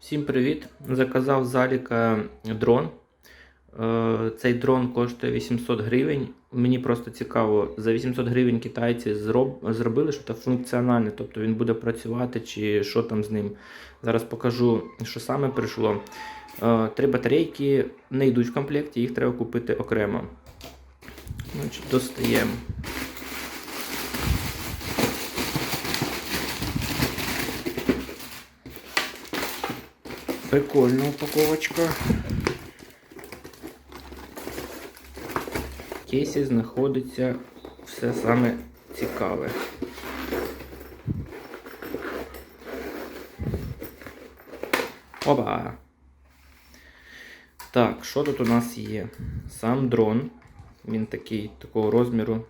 Всім привіт! Заказав з Аліка дрон. Е, Цей дрон коштує 800 гривень. Мені просто цікаво, за 800 гривень китайці зроб... зробили щось функціональне, тобто він буде працювати чи що там з ним. Зараз покажу, що саме прийшло. Е, Три батарейки не йдуть в комплекті, їх треба купити окремо. Значить, достаємо. Прикольна упаковочка. В кейсі знаходиться все саме цікаве. Опа! Так, що тут у нас є? Сам дрон. Він такий такого розміру.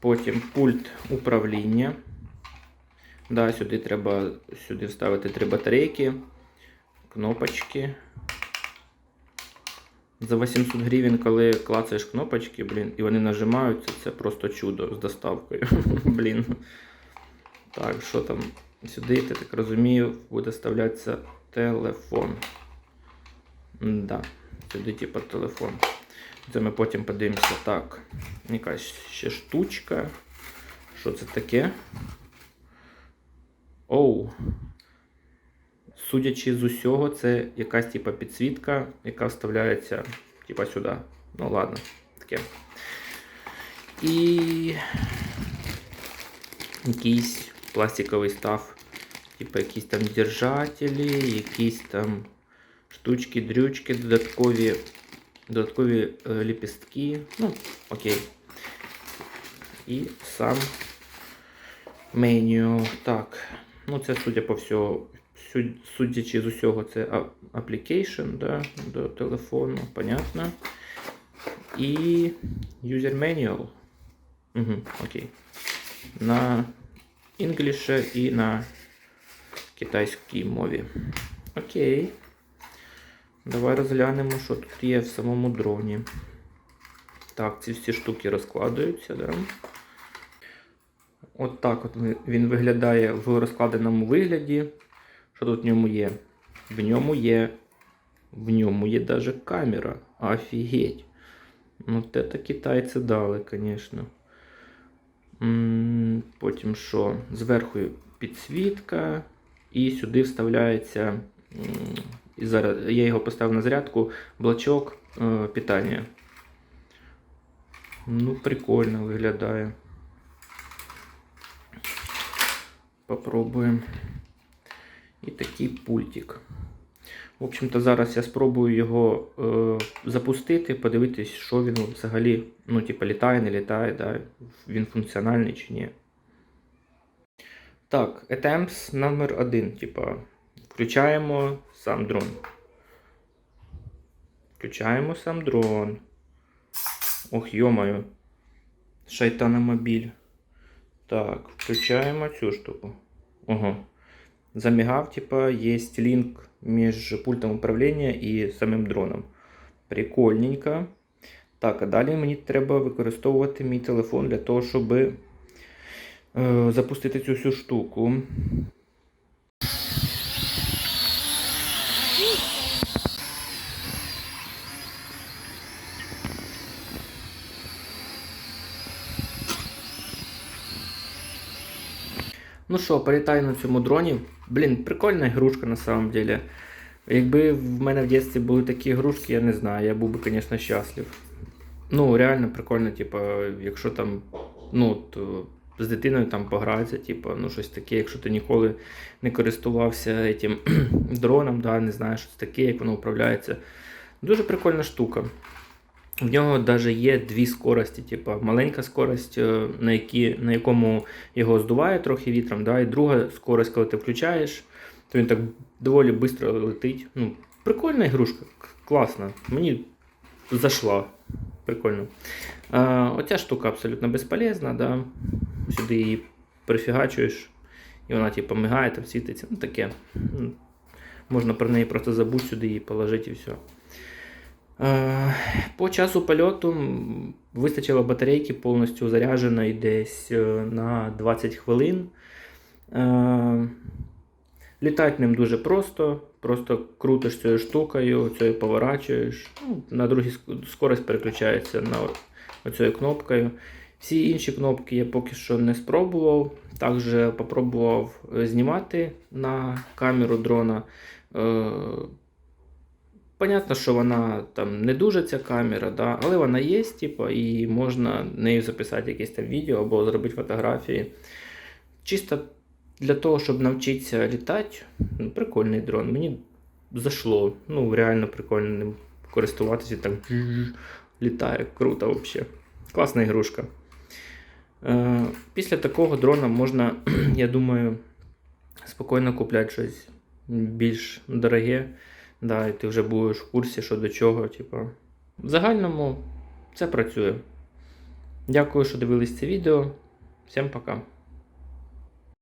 Потім пульт управління. Да, сюди треба сюди вставити три батарейки, кнопочки. За 800 гривень, коли клацаєш кнопочки, блін, і вони нажимаються, це просто чудо з доставкою. блін. Так, що там? Сюди, я так розумію, буде вставлятися телефон. Да, сюди, типу, телефон. Це ми потім подивимося. Так, якась ще штучка. Що це таке? Оу. Судячи з усього, це якась типа підсвітка, яка вставляється типа сюди. Ну ладно, таке. І якийсь пластиковий став, типа якісь там держателі, якісь там штучки, дрючки, додаткові, додаткові е, ліпістки. Ну, окей. І сам меню. Так. Ну, це, судя по всього, судячи з усього, це application да, до телефону, понятно. І user manual. Угу, окей. На English і на китайській мові. Окей. Давай розглянемо, що тут є в самому дроні. Так, ці всі штуки розкладаються, да? От так от він виглядає в розкладеному вигляді. Що тут в ньому є? В ньому є. В ньому є даже камера. Офігеть. Ну, те то китайці дали, звісно. Потім що? Зверху підсвітка. І сюди вставляється. І зараз я його поставив на зарядку. Блочок е, питання. Ну, прикольно виглядає. Попробуємо. І такий пультик. В общем-то, зараз я спробую його е, запустити, подивитись, що він взагалі, ну, типа, літає, не літає, да? він функціональний чи ні. Так, attempts номер один. Типа, включаємо сам дрон. Включаємо сам дрон. Ох, йомаю. Шайтаномобіль. Так, включаємо цю штуку. Ага. Замігав, типа, є лінк між пультом управління і самим дроном. Прикольненько. Так, а далі мені треба використовувати мій телефон для того, щоб е, запустити цю всю штуку. Ну що, політаю на цьому дроні. Блін, прикольна ігрушка на самом деле. Якби в мене в дитинстві були такі ігрушки, я не знаю, я був би, звісно, щаслив. Ну, реально прикольно, типу, якщо там, ну, то з дитиною там погратися, типу, ну щось таке, якщо ти ніколи не користувався цим дроном, да, не знаєш, що це таке, як воно управляється. Дуже прикольна штука. В нього навіть є дві скорості, типу, маленька скорость, е, на, які, на якому його здуває трохи вітром, да, і друга скорость, коли ти включаєш, то він так доволі швидко летить. Ну, прикольна ігрушка, класна. Мені зайшла. Прикольно. А, оця штука абсолютно безполезна, да. Сюди її прифігачуєш, і вона типу, мигає, там світиться. Ну таке. Можна про неї просто забути сюди її положити і все. Е, По часу польоту вистачило батарейки повністю зарядженої десь е, на 20 хвилин. Е, Літати ним дуже просто, просто крутиш цією штукою, цією поворачуєш. Ну, на другій ск- скорость переключається на оцією кнопкою. Всі інші кнопки я поки що не спробував. Також попробував знімати на камеру дрона. Понятно, що вона там не дуже ця камера, да, але вона є, типу, і можна нею записати якесь там відео або зробити фотографії. Чисто для того, щоб навчитися літати, ну, прикольний дрон. Мені зайшло. Ну, реально прикольно ним користуватися. Так літає. Круто взагалі. Класна ігрушка. Е, після такого дрона можна, я думаю, спокійно купляти щось більш дороге. Да, і ти вже будеш в курсі, що до чого. Типу. В загальному це працює. Дякую, що дивились це відео. Всім пока.